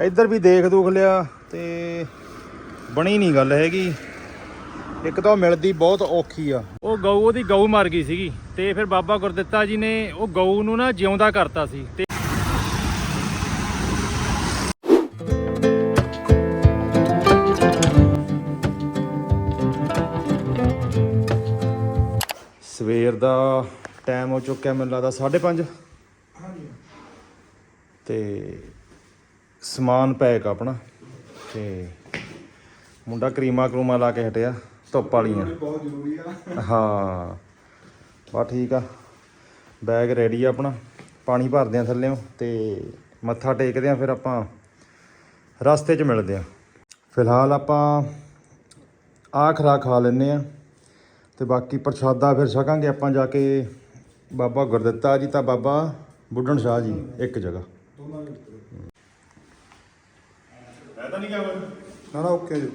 ਇੱਧਰ ਵੀ ਦੇਖ ਦੁਖ ਲਿਆ ਤੇ ਬਣੀ ਨਹੀਂ ਗੱਲ ਹੈਗੀ। ਇੱਕ ਤਾਂ ਮਿਲਦੀ ਬਹੁਤ ਔਖੀ ਆ। ਉਹ ਗਊ ਉਹਦੀ ਗਊ ਮਰ ਗਈ ਸੀਗੀ ਤੇ ਫਿਰ ਬਾਬਾ ਗੁਰਦਿੱਤਾ ਜੀ ਨੇ ਉਹ ਗਊ ਨੂੰ ਨਾ ਜਿਉਂਦਾ ਕਰਤਾ ਸੀ ਤੇ ਸਵੇਰ ਦਾ ਟਾਈਮ ਹੋ ਚੁੱਕਿਆ ਮੈਨੂੰ ਲੱਗਦਾ 5:30 ਹਾਂਜੀ। ਤੇ ਸਮਾਨ ਪੈਕ ਆਪਣਾ। ਤੇ ਮੁੰਡਾ ਕਰੀਮਾ ਕਰੂਮਾ ਲਾ ਕੇ ਹਟਿਆ ਧੁੱਪ ਵਾਲੀਆਂ। ਬਹੁਤ ਜ਼ਰੂਰੀ ਆ। ਹਾਂ ਬਾ ਠੀਕ ਆ। ਬੈਗ ਰੈਡੀ ਆ ਆਪਣਾ। ਪਾਣੀ ਭਰਦੇ ਆ ਥੱਲੇੋਂ ਤੇ ਮੱਥਾ ਟੇਕਦੇ ਆ ਫਿਰ ਆਪਾਂ ਰਸਤੇ 'ਚ ਮਿਲਦੇ ਆ। ਫਿਲਹਾਲ ਆਪਾਂ ਆਹ ਖੁਰਾਕ ਖਾ ਲੈਨੇ ਆ ਤੇ ਬਾਕੀ ਪ੍ਰਸ਼ਾਦਾ ਫਿਰ ਛਕਾਂਗੇ। ਆਪਾਂ ਜਾ ਕੇ ਬਾਬਾ ਗੁਰਦਿੱਤਾ ਜੀ ਤਾਂ ਬਾਬਾ ਬੁੱਢਣ ਸ਼ਾਹ ਜੀ ਇੱਕ ਜਗ੍ਹਾ। ਨਾ ਨਾ ਓਕੇ ਜੀ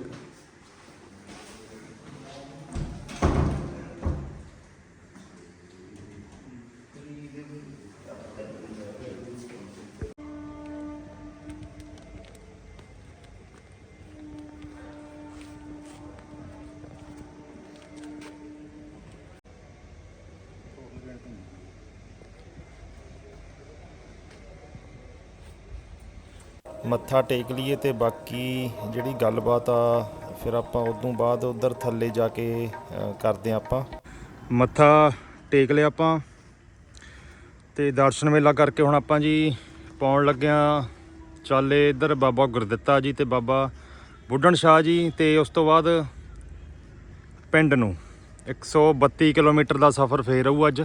ਮੱਥਾ ਟੇਕ ਲਈਏ ਤੇ ਬਾਕੀ ਜਿਹੜੀ ਗੱਲਬਾਤ ਆ, ਫਿਰ ਆਪਾਂ ਉਦੋਂ ਬਾਅਦ ਉਧਰ ਥੱਲੇ ਜਾ ਕੇ ਕਰਦੇ ਆ ਆਪਾਂ। ਮੱਥਾ ਟੇਕ ਲਿਆ ਆਪਾਂ ਤੇ ਦਰਸ਼ਨ ਮੇਲਾ ਕਰਕੇ ਹੁਣ ਆਪਾਂ ਜੀ ਪਾਉਣ ਲੱਗਿਆ ਚਾਲੇ ਇੱਧਰ ਬਾਬਾ ਗੁਰਦਿੱਤਾ ਜੀ ਤੇ ਬਾਬਾ ਬੁੱਢਣ ਸ਼ਾਹ ਜੀ ਤੇ ਉਸ ਤੋਂ ਬਾਅਦ ਪਿੰਡ ਨੂੰ। 132 ਕਿਲੋਮੀਟਰ ਦਾ ਸਫ਼ਰ ਫੇਰ ਰਹੂ ਅੱਜ।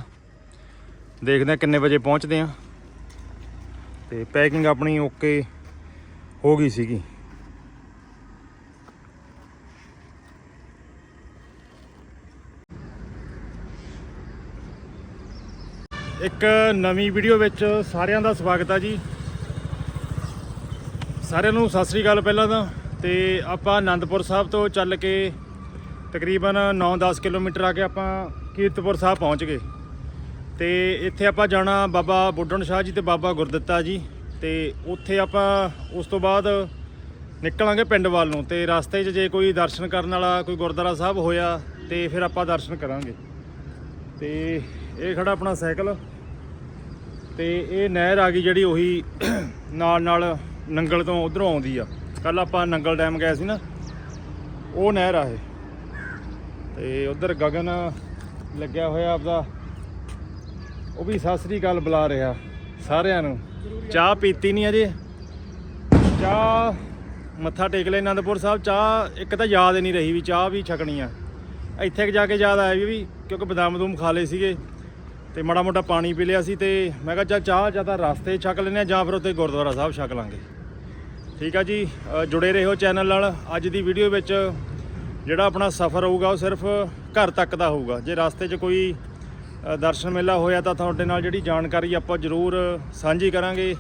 ਦੇਖਦੇ ਆ ਕਿੰਨੇ ਵਜੇ ਪਹੁੰਚਦੇ ਆ ਤੇ ਪੈਕਿੰਗ ਆਪਣੀ ਓਕੇ। ਹੋ ਗਈ ਸੀਗੀ। ਇੱਕ ਨਵੀਂ ਵੀਡੀਓ ਵਿੱਚ ਸਾਰਿਆਂ ਦਾ ਸਵਾਗਤ ਆ ਜੀ। ਸਾਰਿਆਂ ਨੂੰ ਸਤਿ ਸ੍ਰੀ ਅਕਾਲ ਪਹਿਲਾਂ ਤਾਂ, ਤੇ ਆਪਾਂ ਆਨੰਦਪੁਰ ਸਾਹਿਬ ਤੋਂ ਚੱਲ ਕੇ ਤਕਰੀਬਨ 9-10 ਕਿਲੋਮੀਟਰ ਆ ਕੇ ਆਪਾਂ ਕੀਰਤਪੁਰ ਸਾਹਿਬ ਪਹੁੰਚ ਗਏ। ਤੇ ਇੱਥੇ ਆਪਾਂ ਜਾਣਾ ਬਾਬਾ ਬੁੱਢਣ ਸ਼ਾਹ ਜੀ ਤੇ ਬਾਬਾ ਗੁਰਦਿੱਤਾ ਜੀ। ਤੇ ਉੱਥੇ ਆਪਾਂ ਉਸ ਤੋਂ ਬਾਅਦ ਨਿਕਲਾਂਗੇ ਪਿੰਡ ਵੱਲ ਨੂੰ ਤੇ ਰਸਤੇ 'ਚ ਜੇ ਕੋਈ ਦਰਸ਼ਨ ਕਰਨ ਵਾਲਾ ਕੋਈ ਗੁਰਦੁਆਰਾ ਸਾਹਿਬ ਹੋਇਆ ਤੇ ਫਿਰ ਆਪਾਂ ਦਰਸ਼ਨ ਕਰਾਂਗੇ। ਤੇ ਇਹ ਖੜਾ ਆਪਣਾ ਸਾਈਕਲ ਤੇ ਇਹ ਨਹਿਰ ਆ ਗਈ ਜਿਹੜੀ ਉਹੀ ਨਾਲ ਨਾਲ ਨੰਗਲ ਤੋਂ ਉਧਰੋਂ ਆਉਂਦੀ ਆ। ਕੱਲ ਆਪਾਂ ਨੰਗਲ ਡੈਮ ਗਏ ਸੀ ਨਾ, ਉਹ ਨਹਿਰ ਆ ਇਹ। ਤੇ ਉਧਰ ਗਗਨ ਲੱਗਿਆ ਹੋਇਆ ਆਪਦਾ। ਉਹ ਵੀ ਸਤਿ ਸ੍ਰੀ ਅਕਾਲ ਬੁਲਾ ਰਿਹਾ ਸਾਰਿਆਂ ਨੂੰ। ਚਾਹ ਪੀਤੀ ਨਹੀਂ ਅਜੇ। ਚਾਹ ਮੱਥਾ ਟੇਕ ਲੈ ਅਨੰਦਪੁਰ ਸਾਹਿਬ। ਚਾਹ ਇੱਕ ਤਾਂ ਯਾਦ ਨਹੀਂ ਰਹੀ ਵੀ ਚਾਹ ਵੀ ਛਕਣੀ ਆ। ਇੱਥੇ ਜਾ ਕੇ ਯਾਦ ਆਇਆ ਵੀ ਕਿਉਂਕਿ ਬਦਾਮ ਬਦੂਮ ਖਾ ਲਏ ਸੀਗੇ ਤੇ ਮਾੜਾ ਮੋਟਾ ਪਾਣੀ ਪੀ ਲਿਆ ਸੀ ਤੇ ਮੈਂ ਕਿਹਾ ਚੱਲ ਚਾਹ ਜਾਂ ਤਾਂ ਰਸਤੇ 'ਚ ਛਕ ਲੈਂਦੇ ਹਾਂ ਜਾਂ ਫਿਰ ਉੱਥੇ ਗੁਰਦੁਆਰਾ ਸਾਹਿਬ ਛਕ ਲਾਂਗੇ। ਠੀਕ ਆ ਜੀ ਅ, ਜੁੜੇ ਰਹੋ ਚੈਨਲ ਨਾਲ। ਅੱਜ ਦੀ ਵੀਡੀਓ ਵਿੱਚ ਜਿਹੜਾ ਆਪਣਾ ਸਫ਼ਰ ਹੋਊਗਾ ਉਹ ਸਿਰਫ ਘਰ ਤੱਕ ਦਾ ਹੋਊਗਾ। ਜੇ ਰਸਤੇ 'ਚ ਕੋਈ ਦਰਸ਼ਨ ਮੇਲਾ ਹੋਇਆ ਤਾਂ ਤੁਹਾਡੇ ਨਾਲ ਜਿਹੜੀ ਜਾਣਕਾਰੀ ਆਪਾਂ ਜ਼ਰੂਰ ਸਾਂਝੀ ਕਰਾਂਗੇ।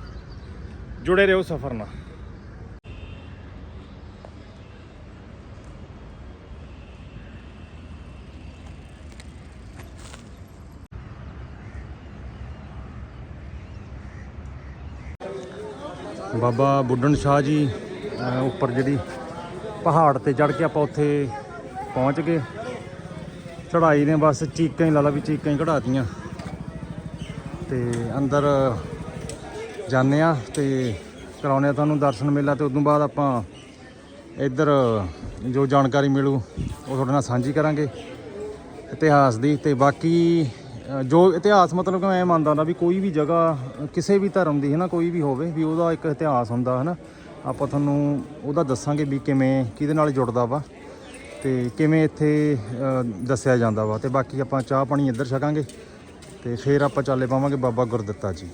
ਜੁੜੇ ਰਹੋ ਸਫ਼ਰ ਨਾਲ। ਬਾਬਾ ਬੁੱਢਣ ਸ਼ਾਹ ਜੀ ਉੱਪਰ ਜਿਹੜੀ ਪਹਾੜ ਤੇ ਚੜ ਕੇ ਆਪਾਂ ਉੱਥੇ ਪਹੁੰਚ ਗਏ। ਚੜਾਈ ਨੇ, ਬਸ ਚੀਕਾਂ ਹੀ ਲਾ ਲਾ ਵੀ ਚੀਕਾਂ ਹੀ ਕਢਾਤੀਆਂ। ਤੇ ਅੰਦਰ ਜਾਂਦੇ ਆ ਤੇ ਕਰਾਉਨੇ ਆ ਤੁਹਾਨੂੰ ਦਰਸ਼ਨ ਮੇਲਾ ਤੇ ਉਦੋਂ ਬਾਅਦ ਆਪਾਂ ਇੱਧਰ ਜੋ ਜਾਣਕਾਰੀ ਮਿਲੂ, ਉਹ ਤੁਹਾਡੇ ਨਾਲ ਸਾਂਝੀ ਕਰਾਂਗੇ ਇਤਿਹਾਸ ਦੀ। ਤੇ ਬਾਕੀ ਜੋ ਇਤਿਹਾਸ ਮਤਲਬ ਕਿ ਮੈਂ ਮੰਨਦਾ ਹੁੰਦਾ ਵੀ ਕੋਈ ਵੀ ਜਗ੍ਹਾ, ਕਿਸੇ ਵੀ ਧਰਮ ਦੀ ਹੈ ਨਾ, ਕੋਈ ਵੀ ਹੋਵੇ, ਵੀ ਉਹਦਾ ਇੱਕ ਇਤਿਹਾਸ ਹੁੰਦਾ ਹੈ ਨਾ। ਆਪਾਂ ਤੁਹਾਨੂੰ ਉਹਦਾ ਦੱਸਾਂਗੇ ਵੀ ਕਿਵੇਂ, ਕਿਹਦੇ ਨਾਲ ਜੁੜਦਾ ਵਾ। ਤੇ ਕਿਵੇਂ ਇੱਥੇ ਦੱਸਿਆ ਜਾਂਦਾ ਵਾ। ਤੇ ਬਾਕੀ ਆਪਾਂ ਚਾਹ ਪਾਣੀ ਇੱਧਰ ਛਕਾਂਗੇ ਤੇ ਫਿਰ ਆਪਾਂ ਚੱਲੇ ਪਾਵਾਂਗੇ ਬਾਬਾ ਗੁਰਦਿੱਤਾ ਜੀ।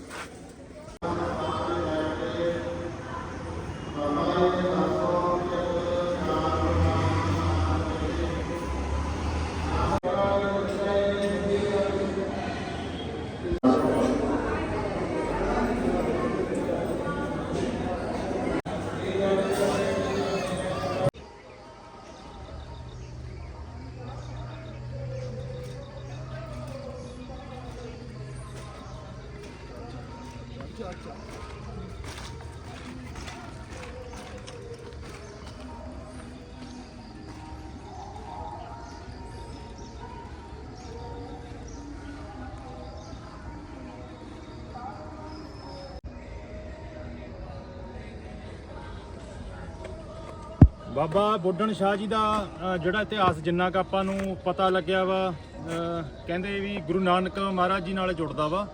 ਬਾਬਾ ਬੁੱਢਣ ਸ਼ਾਹ ਜੀ ਦਾ ਅ, ਜਿਹੜਾ ਇਤਿਹਾਸ ਜਿੰਨਾ ਕੁ ਆਪਾਂ ਨੂੰ ਪਤਾ ਲੱਗਿਆ ਵਾ ਅ, ਕਹਿੰਦੇ ਵੀ ਗੁਰੂ ਨਾਨਕ ਮਹਾਰਾਜ ਜੀ ਨਾਲ ਜੁੜਦਾ ਵਾ।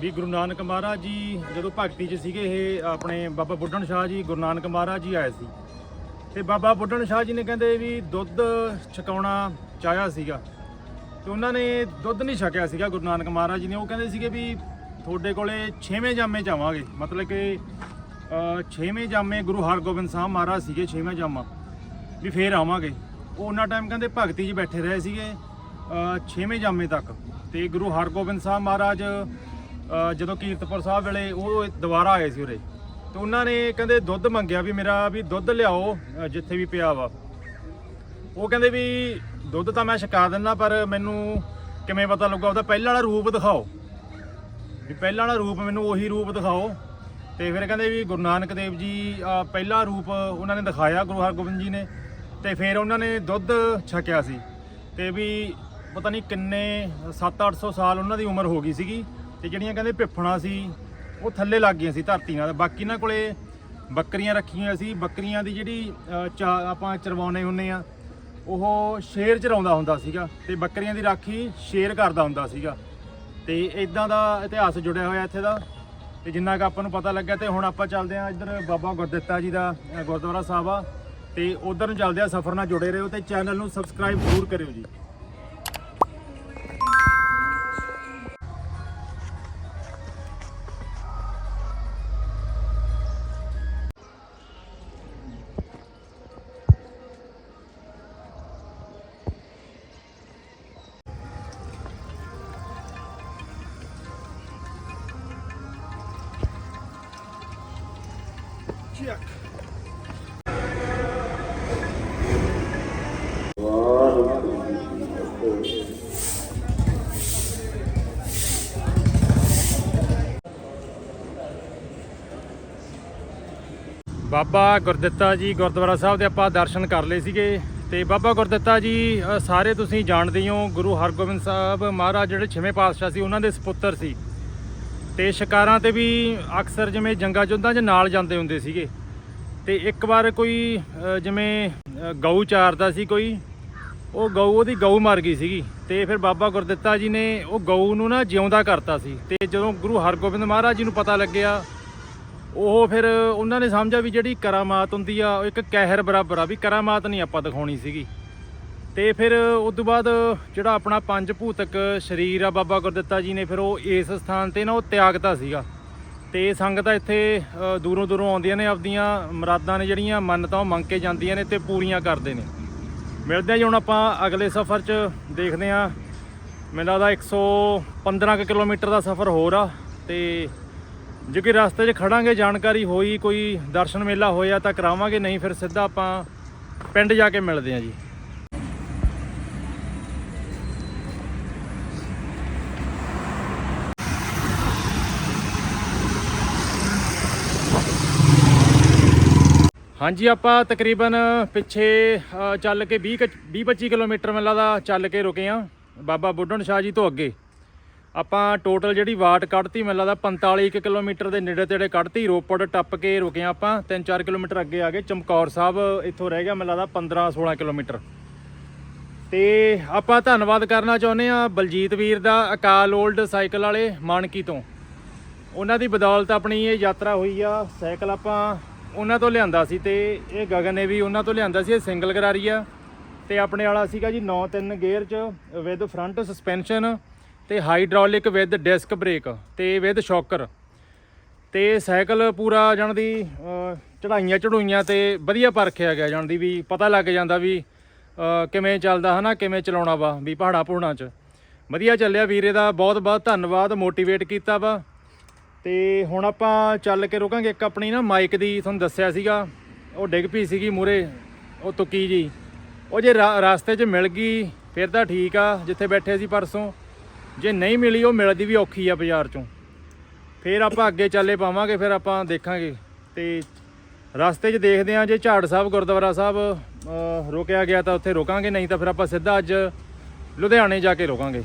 ਵੀ ਗੁਰੂ ਨਾਨਕ ਮਹਾਰਾਜ ਜੀ ਜਦੋਂ ਭਗਤੀ 'ਚ ਸੀਗੇ ਇਹ ਆਪਣੇ ਬਾਬਾ ਬੁੱਢਣ ਸ਼ਾਹ ਜੀ ਗੁਰੂ ਨਾਨਕ ਮਹਾਰਾਜ ਜੀ ਆਏ ਸੀ। ਤੇ ਬਾਬਾ ਬੁੱਢਣ ਸ਼ਾਹ ਜੀ ਨੇ ਕਹਿੰਦੇ ਵੀ ਦੁੱਧ ਛਕਾਉਣਾ ਚਾਹਿਆ ਸੀਗਾ। ਤੇ ਉਹਨਾਂ ਨੇ ਦੁੱਧ ਨਹੀਂ ਛਕਿਆ ਸੀਗਾ ਗੁਰੂ ਨਾਨਕ ਮਹਾਰਾਜ ਜੀ ਨੇ। ਉਹ ਕਹਿੰਦੇ ਸੀਗੇ ਵੀ ਤੁਹਾਡੇ ਕੋਲੇ ਛੇਵੇਂ ਜਾਮੇ 'ਚ ਆਵਾਂਗੇ। ਮਤਲਬ ਕਿ ਛੇਵੇਂ ਜਾਮੇ ਗੁਰੂ ਹਰਗੋਬਿੰਦ ਸਾਹਿਬ ਮਹਾਰਾਜ ਸੀਗੇ, ਛੇਵੇਂ ਜਾਮਾ। ਵੀ ਫੇਰ ਆਵਾਂਗੇ। ਉਹ ਉਹਨਾਂ ਟਾਈਮ ਕਹਿੰਦੇ ਭਗਤੀ 'ਚ ਬੈਠੇ ਰਹੇ ਸੀਗੇ ਛੇਵੇਂ ਜਾਮੇ ਤੱਕ। ਤੇ ਗੁਰੂ ਹਰਗੋਬਿੰਦ ਸਾਹਿਬ ਮਹਾਰਾਜ ਜਦੋਂ ਕੀਰਤਪੁਰ ਸਾਹਿਬ ਵੇਲੇ ਉਹ ਦੁਬਾਰਾ ਆਏ ਸੀ ਉਰੇ। ਤੇ ਉਹਨਾਂ ਨੇ ਕਹਿੰਦੇ ਦੁੱਧ ਮੰਗਿਆ ਵੀ ਮੇਰਾ ਵੀ ਦੁੱਧ ਲਿਆਓ ਜਿੱਥੇ ਵੀ ਪਿਆ ਵਾ। ਉਹ ਕਹਿੰਦੇ ਵੀ ਦੁੱਧ ਤਾਂ ਮੈਂ ਛਕਾ ਦਿੰਦਾ, ਪਰ ਮੈਨੂੰ ਕਿਵੇਂ ਪਤਾ ਲੱਗਾ ਉਹਦਾ ਪਹਿਲਾਂ ਵਾਲਾ ਰੂਪ ਦਿਖਾਓ। ਵੀ ਪਹਿਲਾਂ ਵਾਲਾ ਰੂਪ ਮੈਨੂੰ ਉਹੀ ਰੂਪ ਦਿਖਾਓ। ਤੇ ਫਿਰ ਕਹਿੰਦੇ ਵੀ ਗੁਰੂ ਨਾਨਕ ਦੇਵ ਜੀ ਪਹਿਲਾ ਰੂਪ ਉਹਨਾਂ ਨੇ ਦਿਖਾਇਆ, ਗੁਰੂ ਹਰਗੋਬਿੰਦ ਜੀ ਨੇ। ਤੇ ਫਿਰ ਉਹਨਾਂ ਨੇ ਦੁੱਧ ਛਕਿਆ ਸੀ। ਤੇ ਵੀ ਪਤਾ ਨਹੀਂ ਕਿੰਨੇ 7-800 ਸਾਲ ਉਹਨਾਂ ਦੀ ਉਮਰ ਹੋ ਗਈ ਸੀਗੀ ਤੇ ਜਿਹੜੀਆਂ ਕਹਿੰਦੇ ਪਿੱਫਣਾ ਸੀ, ਉਹ ਥੱਲੇ ਲੱਗ ਗਈਆਂ ਸੀ ਧਰਤੀ ਨਾਲ ਬਾਕੀ ਇਹਨਾਂ ਕੋਲੇ ਬੱਕਰੀਆਂ ਰੱਖੀਆਂ ਸੀ। ਬੱਕਰੀਆਂ ਦੀ ਜਿਹੜੀ ਚਾ- ਆਪਾਂ ਚਰਵਾਉਨੇ ਹੁੰਨੇ ਆ, ਉਹ ਸ਼ੇਰ ਚਰਾਉਂਦਾ ਹੁੰਦਾ ਸੀਗਾ। ਤੇ ਬੱਕਰੀਆਂ ਦੀ ਰਾਖੀ ਸ਼ੇਰ ਕਰਦਾ ਹੁੰਦਾ ਸੀਗਾ। ਤੇ ਇਦਾਂ ਦਾ ਇਤਿਹਾਸ ਜੁੜਿਆ ਹੋਇਆ ਇੱਥੇ ਦਾ। ਤੇ ਜਿੰਨਾ ਕੁ ਆਪਾਂ ਨੂੰ ਪਤਾ ਲੱਗਿਆ ਤੇ ਹੁਣ ਆਪਾਂ ਚੱਲਦੇ ਆਂ ਇੱਧਰ ਬਾਬਾ ਗੁਰਦਿੱਤਾ ਜੀ ਦਾ ਗੁਰਦੁਆਰਾ ਸਾਹਿਬ ਆ। ਤੇ ਉਧਰ ਨੂੰ ਚੱਲਦੇ ਆ ਸਫ਼ਰ ਨਾਲ ਜੁੜੇ ਰਹੋ ਤੇ ਚੈਨਲ ਨੂੰ ਸਬਸਕ੍ਰਾਈਬ ਜ਼ਰੂਰ ਕਰਿਓ ਜੀ। ਬਾਬਾ ਗੁਰਦਿੱਤਾ ਜੀ ਗੁਰਦੁਆਰਾ ਸਾਹਿਬ ਦੇ ਆਪਾਂ ਦਰਸ਼ਨ ਕਰ ਲਏ ਸੀਗੇ ਤੇ ਬਾਬਾ ਗੁਰਦਿੱਤਾ ਜੀ ਸਾਰੇ ਤੁਸੀਂ ਜਾਣਦੇ ਹੋ, ਗੁਰੂ ਹਰਗੋਬਿੰਦ ਸਾਹਿਬ ਮਹਾਰਾਜ ਜਿਹੜੇ ਛੇਵੇਂ ਪਾਤਸ਼ਾਹ ਸੀ, ਉਹਨਾਂ ਦੇ ਸੁਪੁੱਤਰ ਸੀ। ਤੇ ਸ਼ਿਕਾਰਾਂ ਤੇ ਵੀ ਅਕਸਰ ਜਿਵੇਂ ਜੰਗਾਂ ਜੁੱਧਾਂ 'ਚ ਨਾਲ ਜਾਂਦੇ ਹੁੰਦੇ ਸੀਗੇ। ਤੇ ਇੱਕ ਵਾਰ ਕੋਈ ਜਿਵੇਂ ਗਊ ਚਾਰਦਾ ਸੀ ਕੋਈ, ਉਹ ਗਊ, ਉਹਦੀ ਗਊ ਮਰ ਗਈ ਸੀਗੀ। ਤੇ ਫਿਰ ਬਾਬਾ ਗੁਰਦਿੱਤਾ ਜੀ ਨੇ ਉਹ ਗਊ ਨੂੰ ਨਾ ਜਿਉਂਦਾ ਕਰਤਾ ਸੀ। ਤੇ ਜਦੋਂ ਗੁਰੂ ਹਰਗੋਬਿੰਦ ਮਹਾਰਾਜ ਜੀ ਨੂੰ ਪਤਾ ਲੱਗਿਆ, ਉਹ ਫਿਰ ਉਹਨਾਂ ਨੇ ਸਮਝਿਆ ਵੀ ਜਿਹੜੀ ਕਰਾਮਾਤ ਹੁੰਦੀ ਆ, ਉਹ ਇੱਕ ਕਹਿਰ ਬਰਾਬਰ ਆ, ਵੀ ਕਰਾਮਾਤ ਨਹੀਂ ਆਪਾਂ ਦਿਖਾਉਣੀ ਸੀਗੀ। ਤੇ ਫਿਰ ਉਸ ਤੋਂ ਬਾਅਦ ਜਿਹੜਾ ਆਪਣਾ ਪੰਜ ਭੂਤਕ ਸਰੀਰ ਆ ਬਾਬਾ ਗੁਰਦਿੱਤਾ ਜੀ ਨੇ, ਫਿਰ ਉਹ ਇਸ ਸਥਾਨ ਤੇ ਨਾ ਉਹ ਤਿਆਗਤਾ ਸੀਗਾ। ਤੇ ਸੰਗਤਾਂ ਇੱਥੇ ਦੂਰੋਂ ਦੂਰੋਂ ਆਉਂਦੀਆਂ ਨੇ, ਆਪਦੀਆਂ ਮੁਰਾਦਾਂ ਨੇ ਜਿਹੜੀਆਂ ਮੰਨਤਾਂ ਉਹ ਮੰਗ ਕੇ ਜਾਂਦੀਆਂ ਨੇ ਤੇ ਪੂਰੀਆਂ ਕਰਦੇ ਨੇ। ਮਿਲਦੇ ਆ ਜੀ ਹੁਣ ਆਪਾਂ ਅਗਲੇ ਸਫ਼ਰ 'ਚ, ਦੇਖਦੇ ਆ ਮੈਨੂੰ ਲੱਗਦਾ 115 ਕੁ ਕਿਲੋਮੀਟਰ ਦਾ ਸਫ਼ਰ ਹੋਰ ਆ ਤੇ ਜੇ ਕੋਈ ਰਸਤੇ 'ਚ ਖੜਾਂਗੇ, ਜਾਣਕਾਰੀ ਹੋਈ, ਕੋਈ ਦਰਸ਼ਨ ਮੇਲਾ ਹੋਇਆ ਤਾਂ ਕਰਾਵਾਂਗੇ, ਨਹੀਂ ਫਿਰ ਸਿੱਧਾ ਆਪਾਂ ਪਿੰਡ ਜਾ ਕੇ ਮਿਲਦੇ ਆ ਜੀ। ਹਾਂਜੀ, ਆਪਾਂ ਤਕਰੀਬਨ ਪਿੱਛੇ ਚੱਲ ਕੇ 20 20 25 ਕਿਲੋਮੀਟਰ ਮੈਨੂੰ ਲੱਗਦਾ ਚੱਲ ਕੇ ਰੁਕੇ ਆ, ਬਾਬਾ ਬੁੱਢਣ ਸ਼ਾਹ ਜੀ ਤੋਂ ਅੱਗੇ। ਆਪਾਂ ਟੋਟਲ ਜਿਹੜੀ ਵਾਟ ਕੱਢਤੀ ਮੈਨੂੰ ਲੱਗਦਾ 45 ਕੁ ਕਿਲੋਮੀਟਰ ਦੇ ਨੇੜੇ ਤੇੜੇ ਕੱਢਤੀ, ਰੋਪੜ ਟੱਪ ਕੇ ਰੁਕੇ ਆ ਆਪਾਂ 3-4 ਕਿਲੋਮੀਟਰ ਅੱਗੇ ਆ ਗਏ, ਚਮਕੌਰ ਸਾਹਿਬ ਇੱਥੋਂ ਰਹਿ ਗਿਆ ਮੈਨੂੰ ਲੱਗਦਾ 15-16 ਕਿਲੋਮੀਟਰ। ਤੇ ਆਪਾਂ ਧੰਨਵਾਦ ਕਰਨਾ ਚਾਹੁੰਦੇ ਆ ਬਲਜੀਤ ਵੀਰ ਦਾ, ਅਕਾਲ 올ਡ ਸਾਈਕਲ ਵਾਲੇ, ਮਾਨਕੀ ਤੋਂ। ਉਹਨਾਂ ਦੀ ਬਦੌਲਤ ਆਪਣੀ ਇਹ ਯਾਤਰਾ ਹੋਈ ਆ, ਸਾਈਕਲ ਆਪਾਂ ਉਹਨਾਂ ਤੋਂ ਲਿਆਂਦਾ ਸੀ ਤੇ ਇਹ ਗਗਨ ਨੇ ਵੀ ਉਹਨਾਂ ਤੋਂ ਲਿਆਂਦਾ ਸੀ ਇਹ ਸਿੰਗਲ ਕਰਾਰੀ ਆ। ਤੇ ਆਪਣੇ ਵਾਲਾ ਸੀਗਾ ਜੀ 9-3 ਗੇਅਰ ਚ ਵਿਦ ਫਰੰਟ ਸਸਪੈਂਸ਼ਨ ਤੇ ਹਾਈਡ੍ਰੋਲਿਕ ਵਿਦ ਡਿਸਕ ਬ੍ਰੇਕ ਤੇ ਵਿਦ ਸ਼ੌਕਰ ਤੇ ਸਾਈਕਲ ਪੂਰਾ ਜਾਣ ਦੀ ਅਹ, ਚੜਾਈਆਂ ਚੜੂਈਆਂ ਤੇ ਵਧੀਆ ਪਰਖਿਆ ਗਿਆ ਜਾਣ ਦੀ ਵੀ ਪਤਾ ਲੱਗ ਜਾਂਦਾ ਵੀ ਕਿਵੇਂ ਚੱਲਦਾ ਹਨਾ ਕਿਵੇਂ ਚਲਾਉਣਾ ਵਾ ਵੀ ਪਹਾੜਾ ਪੂੜਾਂ 'ਚ। ਵਧੀਆ ਚੱਲਿਆ ਵੀਰੇ ਦਾ ਬਹੁਤ ਬਹੁਤ ਧੰਨਵਾਦ ਮੋਟੀਵੇਟ ਕੀਤਾ ਵਾ। ਤੇ ਹੁਣ ਆਪਾਂ ਚੱਲ ਕੇ ਰੁਕਾਂਗੇ। ਇੱਕ ਆਪਣੀ ਨਾ ਮਾਈਕ ਦੀ ਤੁਹਾਨੂੰ ਦੱਸਿਆ ਸੀਗਾ। ਉਹ ਡਿੱਗ ਪਈ ਸੀਗੀ ਮੂਰੇ ਉਹ ਤੁੱਕੀ ਜੀ। ਉਹ ਜੇ ਰਾਸਤੇ 'ਚ ਮਿਲ ਗਈ ਫਿਰ ਤਾਂ ਠੀਕ ਆ ਜਿੱਥੇ ਬੈਠੇ ਸੀ ਪਰਸੋਂ। ਜੇ ਨਹੀਂ ਮਿਲੀ ਉਹ ਮਿਲਦੀ ਵੀ ਔਖੀ ਆ ਬਾਜ਼ਾਰ 'ਚੋਂ। ਫਿਰ ਆਪਾਂ ਅੱਗੇ ਚੱਲੇ ਪਾਵਾਂਗੇ ਫਿਰ ਆਪਾਂ ਦੇਖਾਂਗੇ। ਤੇ ਰਸਤੇ 'ਚ ਦੇਖਦੇ ਹਾਂ ਜੇ ਝਾੜ ਸਾਹਿਬ ਗੁਰਦੁਆਰਾ ਸਾਹਿਬ ਅਹ, ਰੁਕਿਆ ਗਿਆ ਤਾਂ ਉੱਥੇ ਰੁਕਾਂਗੇ ਨਹੀਂ ਤਾਂ ਫਿਰ ਆਪਾਂ ਸਿੱਧਾ ਅੱਜ ਲੁਧਿਆਣੇ ਜਾ ਕੇ ਰੁਕਾਂਗੇ।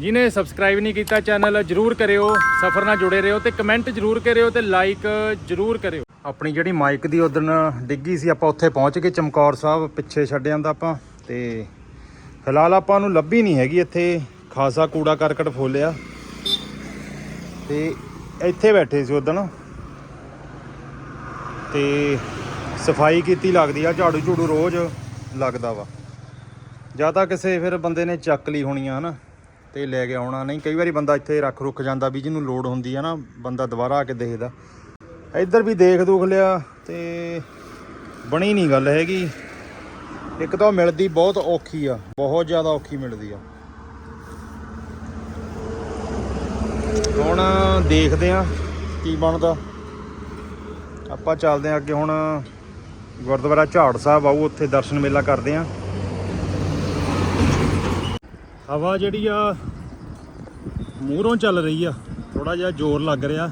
ਜਿਹਨੇ ਸਬਸਕ੍ਰਾਈਬ ਨਹੀਂ ਕੀਤਾ ਚੈਨਲ ਜਰੂਰ ਕਰਿਓ, ਸਫਰ ਨਾਲ ਜੁੜੇ ਰਹੋ ਤੇ ਕਮੈਂਟ ਜਰੂਰ ਕਰਿਓ ਤੇ ਲਾਈਕ ਜਰੂਰ ਕਰਿਓ। ਆਪਣੀ ਜਿਹੜੀ ਮਾਈਕ ਦੀ ਉਦਣ ਡਿੱਗੀ ਸੀ, ਆਪਾਂ ਉੱਥੇ ਪਹੁੰਚ ਗਏ ਚਮਕੌਰ ਸਾਹਿਬ, ਪਿੱਛੇ ਛੱਡ ਜਾਂਦਾ ਆਪਾਂ, ਤੇ ਫਿਲਹਾਲ ਆਪਾਂ ਨੂੰ ਲੱਭੀ ਨਹੀਂ ਹੈਗੀ ਇੱਥੇ, ਖਾਸਾ ਕੂੜਾ ਕਰਕਟ ਫੋਲਿਆ। ਤੇ ਇੱਥੇ ਬੈਠੇ ਸੀ ਉਦਣ ਤੇ ਸਫ਼ਾਈ ਕੀਤੀ ਲੱਗਦੀ ਆ ਝਾੜੂ ਝੂੜੂ ਰੋਜ਼ ਲੱਗਦਾ ਵਾ। ਜਾਂ ਤਾਂ ਕਿਸੇ ਫਿਰ ਬੰਦੇ ਨੇ ਚੱਕ ਲਈ ਹੋਣੀ ਆ ਹਨਾ। ਤੇ ਲੈ ਕੇ ਆਉਣਾ। ਨਹੀਂ, ਕਈ ਵਾਰੀ ਬੰਦਾ ਇੱਥੇ ਰੱਖ ਰੁੱਖ ਜਾਂਦਾ ਵੀ ਜਿਹਨੂੰ ਲੋੜ ਹੁੰਦੀ ਹੈ ਨਾ, ਬੰਦਾ ਦੁਬਾਰਾ ਆ ਕੇ ਦੇਖਦਾ। ਇੱਧਰ ਵੀ ਦੇਖ ਦੂਖ ਲਿਆ ਤੇ ਬਣੀ ਨਹੀਂ ਗੱਲ ਹੈਗੀ। ਇੱਕ ਤਾਂ ਮਿਲਦੀ ਬਹੁਤ ਔਖੀ ਆ, ਬਹੁਤ ਜ਼ਿਆਦਾ ਔਖੀ ਮਿਲਦੀ ਆ। ਹੁਣ ਦੇਖਦੇ ਆ ਕੀ ਬਣਦਾ। ਆਪਾਂ ਚੱਲਦੇ ਆ ਅੱਗੇ, ਹੁਣ ਗੁਰਦੁਆਰਾ ਝਾੜ ਸਾਹਿਬ ਆਊ, ਉੱਥੇ ਦਰਸ਼ਨ ਮੇਲਾ ਕਰਦੇ ਆ ਹਵਾ ਜਿਹੜੀ ਆ, ਮੂਹਰੋਂ ਚੱਲ ਰਹੀ ਆ। ਥੋੜਾ ਜਿਹਾ ਜ਼ੋਰ ਲੱਗ ਰਿਹਾ।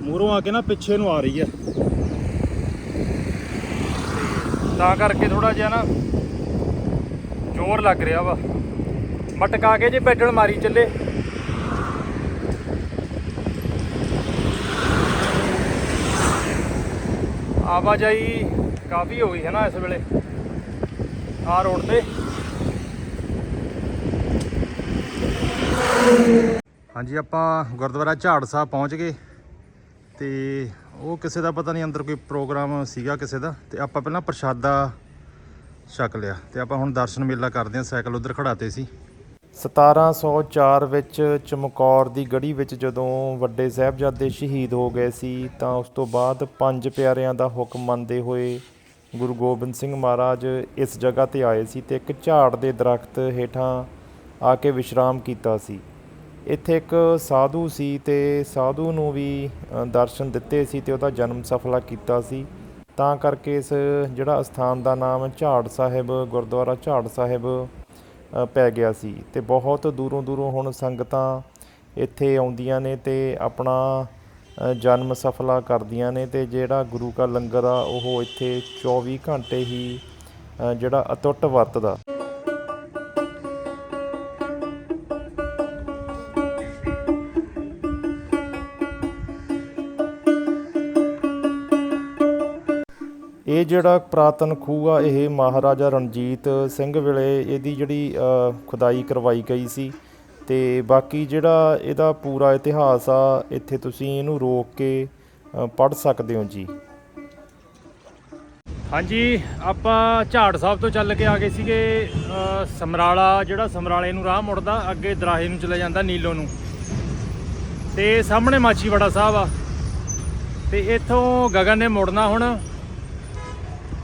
ਮੂਹਰੋਂ ਆ ਕੇ ਨਾ ਪਿੱਛੇ ਨੂੰ ਆ ਰਹੀ ਆ। ਤਾਂ ਕਰਕੇ ਥੋੜਾ ਜਿਹਾ ਨਾ ਜ਼ੋਰ ਲੱਗ ਰਿਹਾ ਵਾ। ਮਟਕਾ ਕੇ ਜੇ ਪੈਡਲ ਮਾਰੀ ਚੱਲੇ। ਆਵਾਜਾਈ ਕਾਫੀ ਹੋ ਗਈ ਹੈ ਨਾ ਇਸ ਵੇਲੇ। ਆ ਰੋਡ ਤੇ। ਹਾਂਜੀ, ਆਪਾਂ ਗੁਰਦੁਆਰਾ ਝਾੜ ਸਾਹਿਬ ਪਹੁੰਚ ਗਏ ਤੇ ਉਹ ਕਿਸੇ ਦਾ ਪਤਾ ਨਹੀਂ ਅੰਦਰ ਕੋਈ ਪ੍ਰੋਗਰਾਮ ਸੀਗਾ ਕਿਸੇ ਦਾ ਤੇ ਆਪਾਂ ਪਹਿਲਾਂ ਪ੍ਰਸ਼ਾਦਾ ਛਕ ਲਿਆ ਤੇ ਆਪਾਂ ਹੁਣ ਦਰਸ਼ਨ ਮੇਲਾ ਕਰਦੇ ਹਾਂ, ਸਾਈਕਲ ਉਧਰ ਖੜਾਤੇ ਸੀ। 1704 ਵਿੱਚ ਚਮਕੌਰ ਦੀ ਗੜੀ ਵਿੱਚ ਜਦੋਂ ਵੱਡੇ ਸਾਹਿਬਜ਼ਾਦੇ ਸ਼ਹੀਦ ਹੋ ਗਏ ਸੀ, ਤਾਂ ਉਸ ਤੋਂ ਬਾਅਦ ਪੰਜ ਪਿਆਰਿਆਂ ਦਾ ਹੁਕਮ ਮੰਨਦੇ ਹੋਏ ਗੁਰੂ ਗੋਬਿੰਦ ਸਿੰਘ ਮਹਾਰਾਜ ਇਸ ਜਗ੍ਹਾ ਤੇ ਆਏ ਸੀ ਤੇ ਇੱਕ ਝਾੜ ਦੇ ਦਰਖਤ ਹੇਠਾਂ ਆ ਕੇ ਵਿਸ਼ਰਾਮ ਕੀਤਾ ਸੀ। ਇੱਥੇ ਇੱਕ ਸਾਧੂ ਸੀ ਤੇ ਸਾਧੂ ਨੂੰ ਵੀ ਦਰਸ਼ਨ ਦਿੱਤੇ ਸੀ ਤੇ ਉਹਦਾ ਜਨਮ ਸਫਲਾ ਕੀਤਾ ਸੀ। ਤਾਂ ਕਰਕੇ ਇਸ, ਜਿਹੜਾ ਸਥਾਨ ਦਾ ਨਾਮ ਝਾੜ ਸਾਹਿਬ, ਗੁਰਦੁਆਰਾ ਝਾੜ ਸਾਹਿਬ ਪੈ ਗਿਆ ਸੀ। ਤੇ ਬਹੁਤ ਦੂਰੋਂ ਦੂਰੋਂ ਹੁਣ ਸੰਗਤਾਂ ਇੱਥੇ ਆਉਂਦੀਆਂ ਨੇ ਤੇ ਆਪਣਾ ਜਨਮ ਸਫਲਾ ਕਰਦੀਆਂ ਨੇ ਤੇ ਜਿਹੜਾ ਗੁਰੂ ਕਾ ਲੰਗਰ ਆ, ਉਹ ਇੱਥੇ 24 ਘੰਟੇ ਹੀ ਜਿਹੜਾ ਅਤੁੱਟ ਵਰਤਦਾ। ਇਹ ਜਿਹੜਾ ਪੁਰਾਤਨ ਖੂਹ ਆ, ਇਹ ਮਹਾਰਾਜਾ ਰਣਜੀਤ ਸਿੰਘ ਵੇਲੇ ਇਹਦੀ ਜਿਹੜੀ ਖੁਦਾਈ ਕਰਵਾਈ ਗਈ ਸੀ ਤੇ ਬਾਕੀ ਜਿਹੜਾ ਇਹਦਾ ਪੂਰਾ ਇਤਿਹਾਸ ਆ, ਇੱਥੇ ਤੁਸੀਂ ਇਹਨੂੰ ਰੋਕ ਕੇ ਪੜ੍ਹ ਸਕਦੇ ਹੋ ਜੀ। ਹਾਂਜੀ, ਆਪਾਂ ਝਾੜ ਸਾਹਿਬ ਤੋਂ ਚੱਲ ਕੇ ਆ ਗਏ ਸੀਗੇ ਸਮਰਾਲਾ, ਜਿਹੜਾ ਸਮਰਾਲੇ ਨੂੰ ਰਾਹ ਮੁੜਦਾ, ਅੱਗੇ ਦਰਾਹੇ ਨੂੰ ਚਲੇ ਜਾਂਦਾ ਨੀਲੋ ਨੂੰ। ਤੇ ਸਾਹਮਣੇ ਮਾਚੀਵਾੜਾ ਸਾਹਿਬ ਆ। ਤੇ ਇੱਥੋਂ ਗਗਨ ਨੇ ਮੁੜਨਾ ਹੁਣ।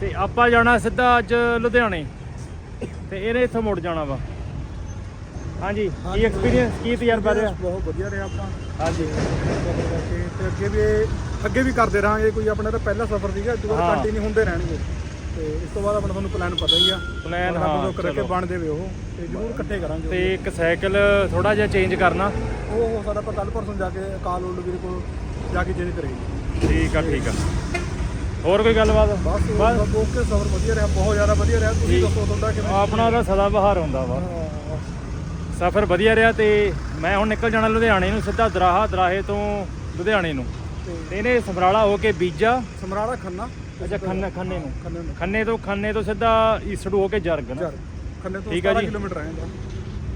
ਤੇ ਆਪਾਂ ਜਾਣਾ ਸਿੱਧਾ ਅੱਜ ਲੁਧਿਆਣੇ। ਤੇ ਇਹਨੇ ਇੱਥੋਂ ਮੁੜ ਜਾਣਾ ਵਾ। ਹਾਂਜੀ ਕੀ ਐਕਸਪੀਰੀਅੰਸ ਕੀ ਤਜਰਬਾ ਰਿਹਾ? ਬਹੁਤ ਵਧੀਆ ਰਿਹਾ ਆਪਣਾ। ਹਾਂਜੀ। ਤੇ ਅੱਗੇ ਵੀ ਅੱਗੇ ਵੀ ਕਰਦੇ ਰਹਾਂਗੇ ਕੋਈ ਆਪਣਾ ਤਾਂ ਪਹਿਲਾ ਸਫ਼ਰ ਸੀਗਾ ਇਸ ਤੋਂ। ਬਾਅਦ ਕੰਟੀਨਿਊ ਹੁੰਦੇ ਰਹਿਣਗੇ। ਤੇ ਇਸ ਤੋਂ ਬਾਅਦ ਆਪਣਾ ਤੁਹਾਨੂੰ ਪਲਾਨ ਪਤਾ ਹੀ ਆ। ਰੱਬ ਹਾਂ, ਕਰਕੇ। ਬਣ ਦੇਵੇ ਉਹ ਤੇ ਜ਼ਰੂਰ ਇਕੱਠੇ ਕਰਾਂਗੇ ਤੇ ਇੱਕ ਸਾਈਕਲ ਥੋੜਾ ਜਿਹਾ ਚੇਂਜ ਕਰਨਾ। ਉਹ ਸਕਦਾ ਆਪਾਂ ਕੱਲ ਪਰਸੋਂ ਜਾ ਕੇ ਕਾਲ ਉਲ ਵੀਰ ਕੋਲ ਜਾ ਕੇ ਚੇਂਜ ਕਰੇਗੀ ਠੀਕ ਆ ਠੀਕ ਆ। ਹੋਰ ਕੋਈ ਗੱਲਬਾਤ? ਬਸ ਓਕੇ ਸਫ਼ਰ ਵਧੀਆ ਰਿਹਾ ਬਹੁਤ ਜ਼ਿਆਦਾ ਵਧੀਆ ਰਿਹਾ। ਤੁਸੀਂ। ਦੱਸੋ ਤੁਹਾਡਾ ਕਿਵੇਂ ਆਪਣਾ ਤਾਂ ਸਦਾ ਬਹਾਰ ਹੁੰਦਾ ਵਾ। ਸਫ਼ਰ ਵਧੀਆ ਰਿਹਾ ਤੇ ਮੈਂ ਹੁਣ ਨਿਕਲ ਜਾਣਾ ਲੁਧਿਆਣੇ ਨੂੰ ਸਿੱਧਾ ਦਰਾਹਾ ਦਰਾਹੇ ਤੋਂ ਲੁਧਿਆਣੇ ਨੂੰ। ਤੇ ਇਹਨੇ ਸਮਰਾਲਾ ਹੋ ਕੇ ਬੀਜਾ। ਸਮਰਾਲਾ ਖੰਨਾ? ਅੱਛਾ ਖੰਨੇ ਖੰਨੇ ਨੂੰ। ਖੰਨੇ ਤੋਂ ਖੰਨੇ ਤੋਂ ਸਿੱਧਾ ਈਸੜੂ ਹੋ ਕੇ ਜਰਗ ਨਾ। ਖੰਨੇ ਤੋਂ ਠੀਕ ਆ 17 ਜੀ। ਕਿਲੋਮੀਟਰ ਆਏਗਾ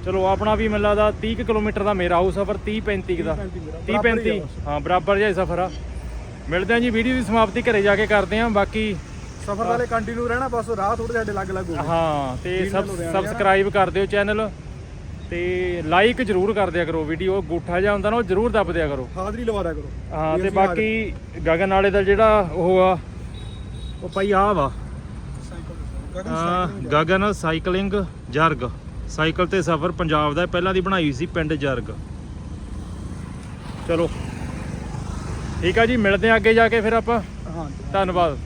ਚਲੋ ਆਪਣਾ ਵੀ ਮੈਨੂੰ ਲੱਗਦਾ 30 ਕੁ ਕਿਲੋਮੀਟਰ ਦਾ ਮੇਰਾ ਆਊ ਸਫ਼ਰ 30 35 ਦਾ। 30 ਮੇਰਾ। 30 ਬਰਾਬਰ ਹੀ 35 ਆ ਬਸ। ਹਾਂ ਬਰਾਬਰ ਜਿਹਾ ਸਫ਼ਰ ਆ। ਮਿਲਦੇ ਆਂ ਜੀ ਵੀਡੀਓ ਦੀ ਸਮਾਪਤੀ ਘਰੇ ਜਾ ਕੇ ਕਰਦੇ ਆਂ ਬਾਕੀ ਸਫ਼ਰ ਵਾਲੇ ਕੰਟੀਨਿਊ ਰਹਿਣਾ ਬਸ ਰਾਹ ਥੋੜੇ ਸਾਡੇ ਅਲੱਗ ਅਲੱਗ ਹੋ ਹਾਂ ਤੇ। ਸਬਸਕ੍ਰਾਈਬ ਕਰ ਦਿਓ ਚੈਨਲ ਤੇ ਲਾਈਕ ਜਰੂਰ ਕਰ ਦਿਆ ਕਰੋ ਵੀਡੀਓ ਗੂਠਾ ਜਿਹਾ ਹੁੰਦਾ ਨਾ ਉਹ ਜਰੂਰ ਦੱਬ ਦਿਆ ਕਰੋ। ਹਾਜ਼ਰੀ ਲਵਾ ਦਿਆ ਕਰੋ। ਹਾਂ ਤੇ ਬਾਕੀ ਗਗਨ ਵਾਲੇ ਦਾ ਜਿਹੜਾ ਉਹ ਆ ਉਹ ਭਾਈ ਆ ਵਾ। ਗਗਨ ਸਾਈਕਲਿੰਗ ਜਰਗ। ਸਾਈਕਲ ਤੇ ਸਫ਼ਰ ਪੰਜਾਬ ਦਾ ਪਹਿਲਾਂ ਦੀ ਬਣਾਈ ਸੀ ਪਿੰਡ ਜਰਗ। ਚਲੋ। ਠੀਕ ਆ ਜੀ ਮਿਲਦੇ ਆ ਅੱਗੇ ਜਾ ਕੇ ਫਿਰ ਆਪਾਂ। ਹਾਂ ਧੰਨਵਾਦ।